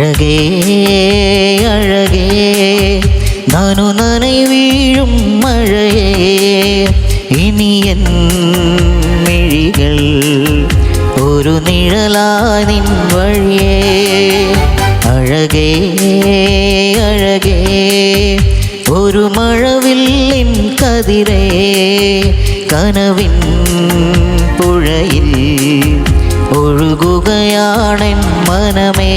അഴകേ അഴകേ നനു നനൈ വീഴും മഴയേ ഇനി എൻ മിഴികൾ ഒരു നിഴലായി നിൻ വഴിയേ അഴകേ അഴകേ ഒരു മഴവില്ലിൻ കതിരേ കനവിൻ പുഴയിൽ ഒഴുകുകയാണെൻ മനമേ.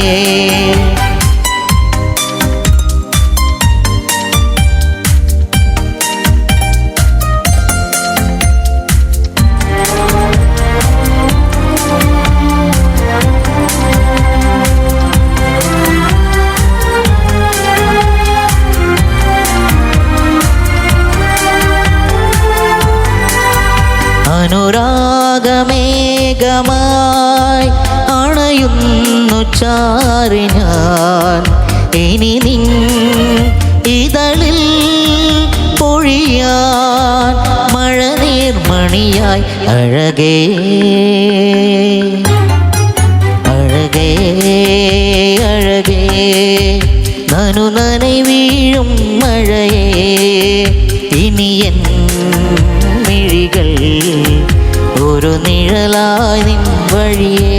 അനുരാഗമേഘമായി അണയുന്നു ചാറി ഞാൻ. ഇനി നിൻ ഇതളിൽ പൊഴിയാൻ മഴ നീർമണിയായി അഴകേ. അഴകേ അഴകേ. നനു നനൈ വീഴും മഴയേ. ഇനി എൻ മിഴികൾ ഒരു നിഴലായി നിൻ വഴിയേ.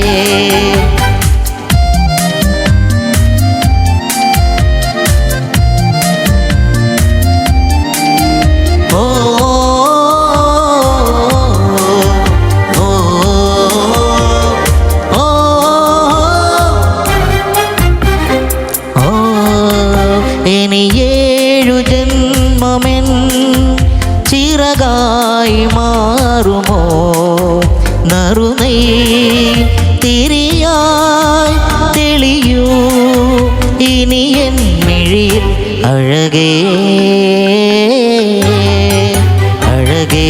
അഴകേ അഴകേ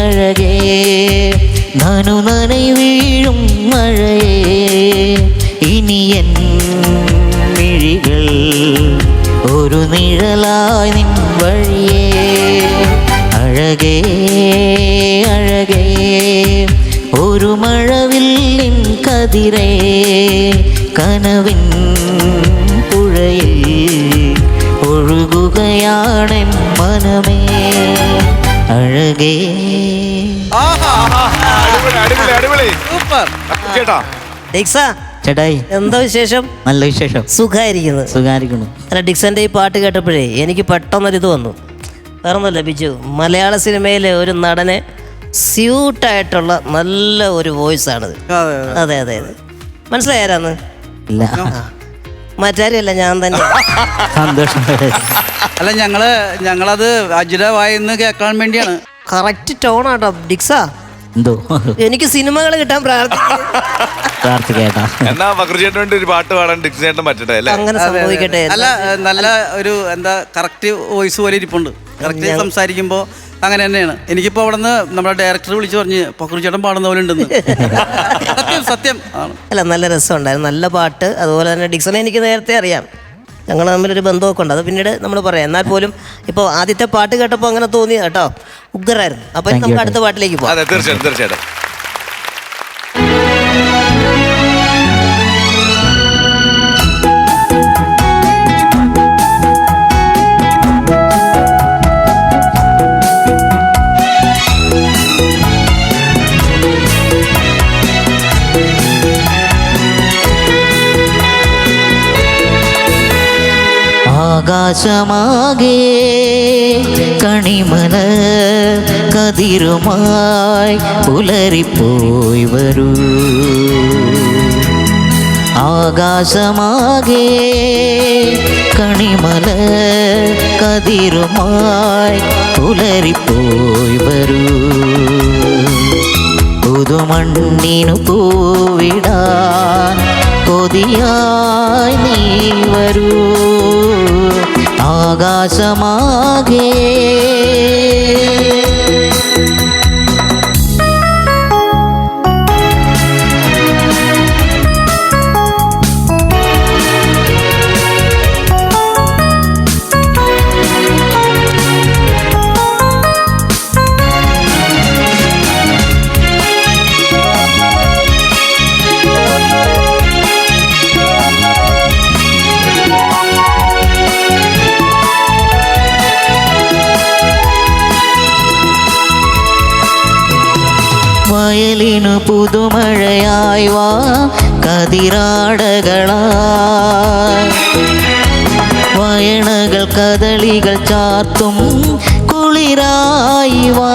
അഴകേ നനു നനൈ വീഴും മഴയേ ഇനി എൻ മിഴികൾ ഒരു നിഴലായി നിൻ വഴിയേ അഴകേ അഴകേ ഒരു മഴവില്ലിൻ കതിരേ കനവിൻ പുഴയിൽ ഒഴുകുകയാണെൻ മനമേ അഴകേ. ചേട്ടാ. ഡിക്സ? ചേട്ടായി. എന്താ വിശേഷം? നല്ല വിശേഷം. സുഖായിരിക്കുന്നു. സുഖായിരിക്കുന്നു. അല്ല ഡിക്സന്റെ ഈ പാട്ട് കേട്ടപ്പോഴേ എനിക്ക് പെട്ടെന്നൊരിത് വന്നു. വേറൊന്നുമില്ല ബിജു. മലയാള സിനിമയിലെ ഒരു നടനെ സ്യൂട്ടായിട്ടുള്ള നല്ല ഒരു വോയിസ് ആണിത് അതെ അതെ. അതെ അതെ അതെ. മനസ്സിലായാരാന്ന് ഇല്ല. മറ്റാരുമല്ല ഞാൻ തന്നെ. സന്തോഷം. അല്ല ഞങ്ങൾ ഞങ്ങളത് അജിര വായിന്ന് കേൾക്കാൻ വേണ്ടിയാണ്. കറക്റ്റ് ടോണാട്ടോ ഡിക്സ. എന്തോ? എനിക്ക് സിനിമകൾ കിട്ടാൻ പ്രാർത്ഥിക്കും പ്രാർത്ഥിക്കേട്ടാ. എന്നാ ബക്രചേട്ടന് വേണ്ടി ഒരു പാട്ട് പാടാൻ ഡിക്സേട്ടൻ പറ്റട്ടെ അല്ലേ? അങ്ങനെ സംഭവിക്കട്ടെ. അല്ല നല്ല ഒരു എന്താ കറക്റ്റ് വോയിസ് പോലെ ഇരിപ്പുണ്ട്. കറക്റ്റ് സംസാരിക്കുമ്പോൾ അങ്ങനെ തന്നെയാണ്. എനിക്കിപ്പോ അവിടെ നിന്ന് നമ്മുടെ ഡയറക്ടർ വിളിച്ചു പറഞ്ഞ് പക്രുചേട്ടൻ പാടുന്ന പോലെ ഉണ്ടെന്ന്. സത്യം സത്യം. ആണ്. അല്ല നല്ല രസമുണ്ടായിരുന്നു. നല്ല പാട്ട്. അതുപോലെ തന്നെ ഡിക്സൺ എനിക്ക് നേരത്തെ അറിയാം. ഞങ്ങൾ തമ്മിലൊരു ബന്ധമൊക്കെ ഉണ്ട്. അത് പിന്നീട് നമ്മൾ പറയാം. എന്നാൽ പോലും ഇപ്പോൾ ആദ്യത്തെ പാട്ട് കേട്ടപ്പോൾ അങ്ങനെ തോന്നി കേട്ടോ. ഉഗ്രായിരുന്നു you, നമുക്ക് അടുത്ത പാട്ടിലേക്ക് പോകാം അതെ തീർച്ചയായിട്ടും തീർച്ചയായിട്ടും. ആകാശമാകെ കണിമല കതിരുമായി പുലരിപ്പോയി വരൂ. ആകാശമാകെ കണിമല കതിരുമായി പുലരിപ്പോയി വരൂ. പുതുമണ്ണിനു പൂവിടാൻ കൊതിയായി നീ വരൂ. ആകാശമാകെ വയലിനു പുതുമഴയായി വാ കതിരാടകളാ. വയണകൾ കദളികൾ ചാർത്തും കുളിരായി വാ.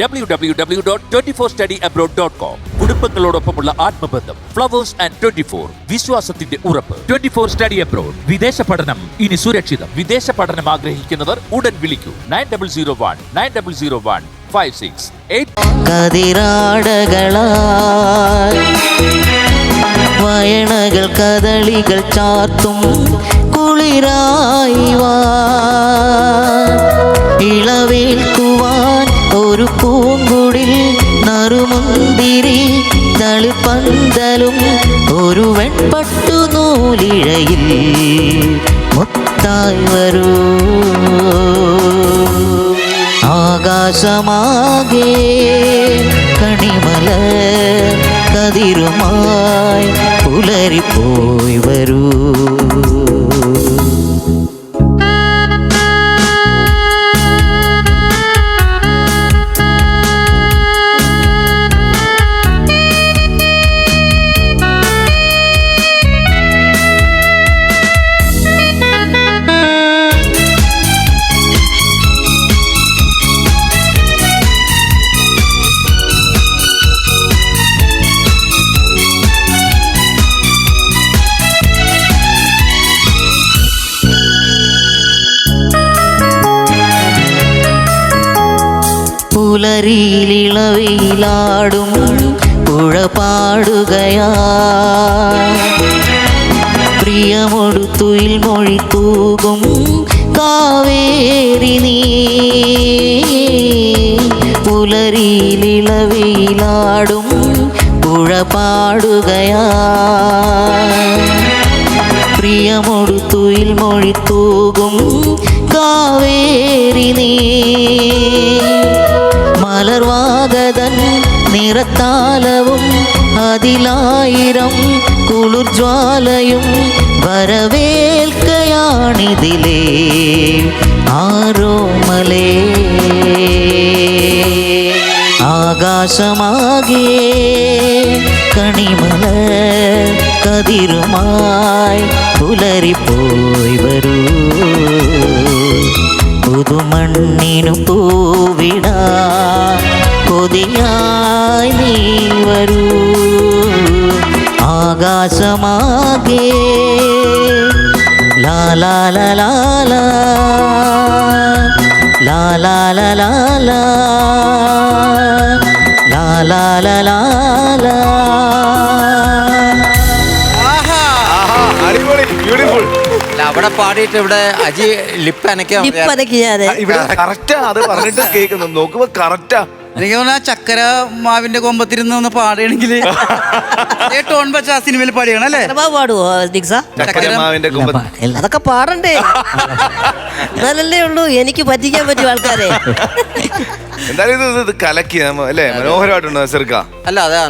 ഡബ്ല്യൂ ഡബ്ല്യൂ ഡബ്ല്യൂ ഡോട്ട് കുടുംബങ്ങളോടൊപ്പമുള്ള ആത്മബന്ധം ഫ്ലവേഴ്സ് ആൻഡ് ട്വന്റി ഫോർ വിശ്വാസത്തിന്റെ ഉറപ്പ്. ട്വന്റി ഫോർ സ്റ്റഡി അബ്രോഡ് വിദേശ പഠനം. ഇനി സുരക്ഷിതം. വിദേശ പഠനം ആഗ്രഹിക്കുന്നവർ ഉടൻ വിളിക്കൂ. Nine double zero one nine double zero one five six വയണകൾ കദളികൾ ചാർത്തും കുളിരായി ഇളവേൽക്കുവാൻ ഒരു പൂങ്കുടിൽ നറുമുന്തിരി തളിപ്പന്തലും ഒരു വെൺപട്ടു നൂലിഴയിൽ മുത്തായി വരൂ. ആകാശമാകെ കണിമല കതിരുമായി പുലരിപ്പോയി വരൂ. പുലരിയിലിളവയിലാടും പുഴ പാടുകയാ പ്രിയമൊടുത്തുയിൽ മൊഴി തൂകും കാവേരി നീ. പുലരിയിലിളവയിലാടും പുഴ പാടുകയാ പ്രിയമൊടുത്തുയിൽ മൊഴി തൂകും കാവേരി നീ. மலர்வாகதன் நிறத்தாலவும் அதிலாயிரம் குளிர்ஜுவாலையும் வரவேற்கையானிதிலே ஆரோமலே. ஆகாசமாகியே கனிமல கதிருமாய் புலரி போய் வரும் புதுமண்ணினு போ ആകാശമാകെ. ലാലാലാലാല ലാലാലാലാല ലാലാലാലാല ആഹാ. അടിപൊളി ബ്യൂട്ടിഫുൾ അവിടെ പാടിയിട്ട് ഇവിടെ അജി ലിപ്പ് അനക്കാൻ ഇവിടെ കറക്റ്റാ അത് പറഞ്ഞിട്ട് കേൾക്കുന്നു. നോക്കുമ്പോ കറക്റ്റാ എനിക്ക് തോന്നുന്നു ആ ചക്കര മാവിന്റെ കൊമ്പത്തിരുന്ന് ഒന്ന് പാടുകയാണെങ്കിൽ ടോൺ വെച്ച ആ സിനിമയിൽ പാടിയാണ് അല്ലേ? പാടുവോ ദിക്സ? ചക്കരമാവിന്റെ കൊമ്പ അതൊക്കെ പാടണ്ടേ? എന്നാലല്ലേ ഉള്ളൂ എനിക്ക് പറ്റിക്കാൻ പറ്റും ആൾക്കാരെ. എന്തായാലും ഇത് ഇത് കലക്കി നമ്മ അല്ലേ? മനോഹരമായിട്ടുണ്ട് ചെറുക്ക അല്ല അതാ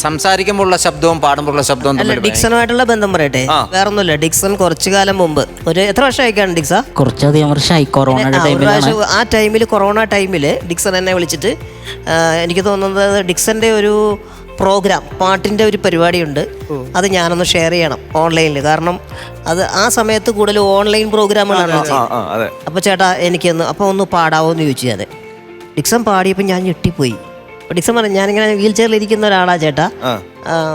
സംസാരിക്കുമ്പോഴുള്ള ശബ്ദവും പാടുമ്പോഴുള്ള ശബ്ദവും അല്ല തമ്മിൽ ഡിക്സണുമായിട്ടുള്ള ബന്ധം പറയട്ടെ? ആ. വേറൊന്നുമില്ല. ഡിക്സൺ കുറച്ചു കാലം മുമ്പ്. ഒരു എത്ര വർഷമായിക്കാണ് ഡിക്സ? കുറച്ചധികം വർഷമായി കൊറോണയുടെ ആ, ഒരു ടൈമിലാണ്. പ്രാവശ്യം ആ ടൈമിൽ കൊറോണ ടൈമിൽ ഡിക്സൺ എന്നെ വിളിച്ചിട്ട് ആ, എനിക്ക് തോന്നുന്നത് ഡിക്സന്റെ ഒരു പ്രോഗ്രാം പാട്ടിന്റെ ഒരു പരിപാടിയുണ്ട്. അത് ഞാനൊന്ന് ഷെയർ ചെയ്യണം ഓൺലൈനിൽ കാരണം അത് ആ സമയത്ത് കൂടുതൽ ഓൺലൈൻ പ്രോഗ്രാമുകളാണ് ആ ആ അതെ. അപ്പോൾ ചേട്ടാ എനിക്കൊന്ന് അപ്പോൾ ഒന്ന് പാടാവോ എന്ന് ചോദിച്ചു ഞാൻ ഡിക്സൺ പാടിയപ്പോൾ ഞാൻ ഞെട്ടിപ്പോയി. അപ്പോൾ ഡിക്സൺ പറഞ്ഞു ഞാനിങ്ങനെ വീൽ ചെയറിൽ ഇരിക്കുന്ന ഒരാളാ ചേട്ടാ.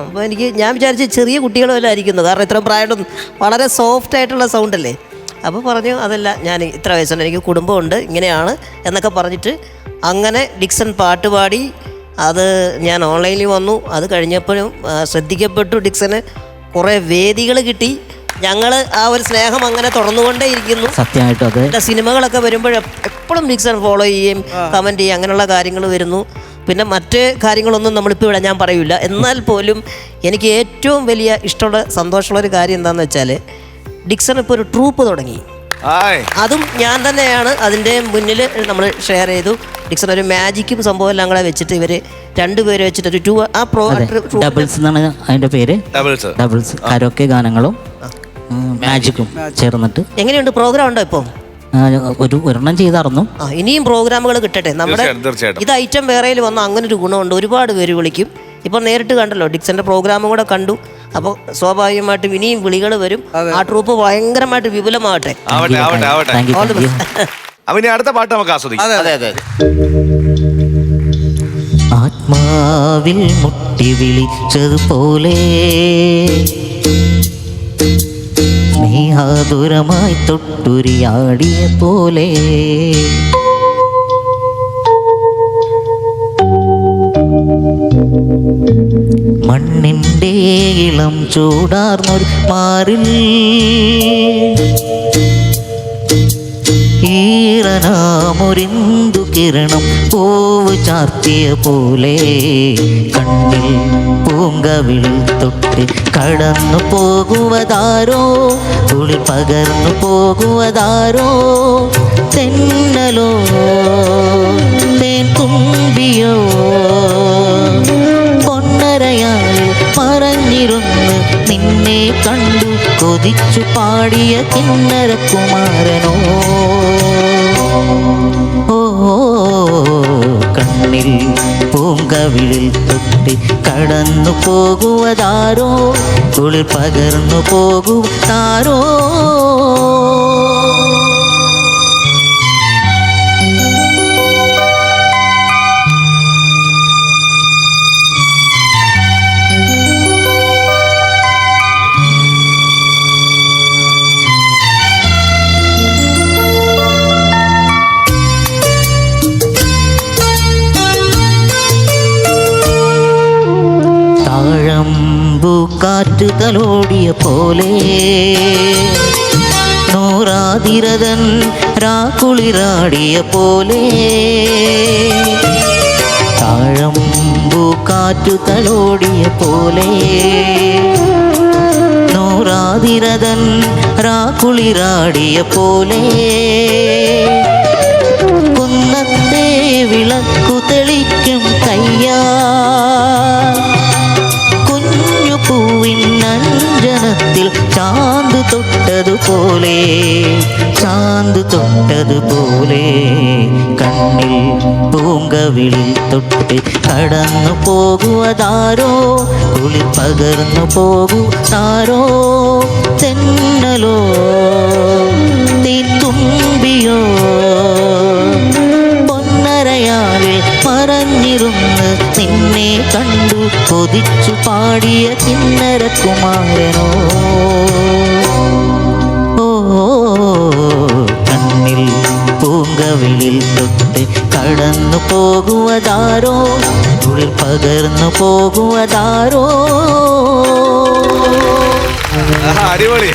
അപ്പോൾ എനിക്ക് ഞാൻ വിചാരിച്ചു ചെറിയ കുട്ടികളും ഇരിക്കുന്നത് കാരണം ഇത്ര പ്രായം വളരെ സോഫ്റ്റ് ആയിട്ടുള്ള സൗണ്ട് അല്ലേ? അപ്പോൾ പറഞ്ഞു അതല്ല ഞാൻ ഇത്ര വയസ്സുണ്ട് എനിക്ക് കുടുംബമുണ്ട് ഇങ്ങനെയാണ് എന്നൊക്കെ പറഞ്ഞിട്ട് അങ്ങനെ ഡിക്സൺ പാട്ട് പാടി അത് ഞാൻ ഓൺലൈനിൽ വന്നു. അത് കഴിഞ്ഞപ്പോഴും ശ്രദ്ധിക്കപ്പെട്ടു ഡിക്സന്. കുറേ വേദികൾ കിട്ടി. ഞങ്ങൾ ആ ഒരു സ്നേഹം അങ്ങനെ തുടർന്നുകൊണ്ടേ ഇരിക്കുന്നു. സത്യമായിട്ടും അത്. സിനിമകളൊക്കെ വരുമ്പോൾ എപ്പോഴും മിക്സർ ഫോളോ ചെയ്യുകയും കമന്റ് ചെയ്യുകയും അങ്ങനെയുള്ള കാര്യങ്ങൾ വരുന്നു. പിന്നെ മറ്റ് കാര്യങ്ങളൊന്നും നമ്മളിപ്പോൾ ഇവിടെ ഞാൻ പറയില്ല എന്നാൽ പോലും എനിക്ക് ഏറ്റവും വലിയ ഇഷ്ടമുള്ള സന്തോഷമുള്ള ഒരു കാര്യം എന്താണെന്ന് വെച്ചാൽ ഡിക്സൺ ഇപ്പോൾ ഒരു ട്രൂപ്പ് തുടങ്ങി. അതും ഞാൻ തന്നെയാണ് അതിന്റെ മുന്നിൽ നമ്മൾ ഷെയർ ചെയ്തു. ഡിക്സൺ ഒരു മാജിക്കും സംഭവം എല്ലാം കൂടെ വെച്ചിട്ട് ഇവർ രണ്ടുപേരെ വെച്ചിട്ട് ഒരു ടൂ ആ പ്രോ ഡബിൾസ് എന്നാണ് അതിന്റെ പേര്. ഡബിൾസ് ഡബിൾസ് കരോക്കെ ഗാനങ്ങളും. മാജിക്കും ചേർന്നിട്ട്. എങ്ങനെയുണ്ട് പ്രോഗ്രാം ഉണ്ടോ ഇപ്പോ? ആ, ഒരു ഒരെണ്ണം ചെയ്തായിരുന്നു ആ ഇനിയും പ്രോഗ്രാമുകൾ കിട്ടട്ടെ? നമ്മുടെ തീർച്ചയായിട്ടും, തീർച്ചയായിട്ടും. ഇത് ഐറ്റം വേറെയിൽ വന്ന അങ്ങനെ ഒരു ഗുണമുണ്ട്. ഒരുപാട് പേര് വിളിക്കും. ഇപ്പം നേരിട്ട് കണ്ടല്ലോ ഡിക്സന്റെ പ്രോഗ്രാമും കൂടെ കണ്ടു. അപ്പോൾ സ്വാഭാവികമായിട്ടും ഇനിയും വിളികൾ വരും. ആ ട്രൂപ്പ് ഭയങ്കരമായിട്ട് വിപുലമാവട്ടെ. ആവട്ടെ ആവട്ടെ ആവട്ടെ. താങ്ക് യു താങ്ക് യു അപ്പൊ ഇനി അടുത്ത പാട്ട് നമുക്ക് ആസ്വദിക്കാം. അതെ അതെ. ആത്മാവിൽ മുട്ടി വിളിച്ചതുപോലെ സ്നേഹാതുരമായി തൊട്ടുരിയാടിയ പോലെ. മണ്ണിന്റെ ഇളം ചൂടാർന്നൊരു മാറിൽ. ഈറനാമൊരിന്തു കിരണം പൂവ് ചാർത്തിയ പോലെ കണ്ണിൽ പൂങ്കവിളിൽ തൊട്ട് കടന്നു പോകുവതാരോ തുളി പകർന്നു പോകുവതാരോ തെന്നലോ തേൻ തുമ്പിയോ പറഞ്ഞിരുന്നു മറഞ്ഞിരുന്ന് നിന്നെ കണ്ടു കൊതിച്ചു പാടിയ കിന്നരകുമാരനോ ഓ കണ്ണിൽ പൂങ്കവിളിൽ തൊട്ടി കടന്നു പോകുവതാരോ കുളിർ പകർന്നു താഴമ്പു കാറ്റ് തലോടിയ പോലെ. നൂറാതിരതൻ രാക്കുളിരാടിയ പോലെ. താഴമ്പു കാറ്റു തലോടിയ പോലെ. നൂറാതിരതൻ രാക്കുളിരാടിയ പോലെ. കുന്നത്തെ വിളക്കു തെളിക്കും കയ്യാ. കുഞ്ഞു പൂവിൻ അഞ്ജനത്തിൽ ചാന്ത് തൊട്ടതുപോലെ ചാന്ത് തൊട്ടതുപോലെ കണ്ണിൽ പൂങ്കവിളിൽ തൊട്ട് കടന്നു പോകുവതാരോ കുളി പകർന്നു പോകുതാരോ തെന്നലോ തീത്തുമ്പിയോ പൊന്നരയാളിൽ നിറഞ്ഞിരുന്ന് നിന്നെ കണ്ടു കൊതിച്ചു പാടിയ കിന്നര കുമാരനോ. കണ്ണിൽ പൂങ്കവിളിൽ തൊട്ട് കടന്നു പോകുവതാരോ? കുളിർ പകർന്നു പോകുവതാരോ? അടിപൊളി.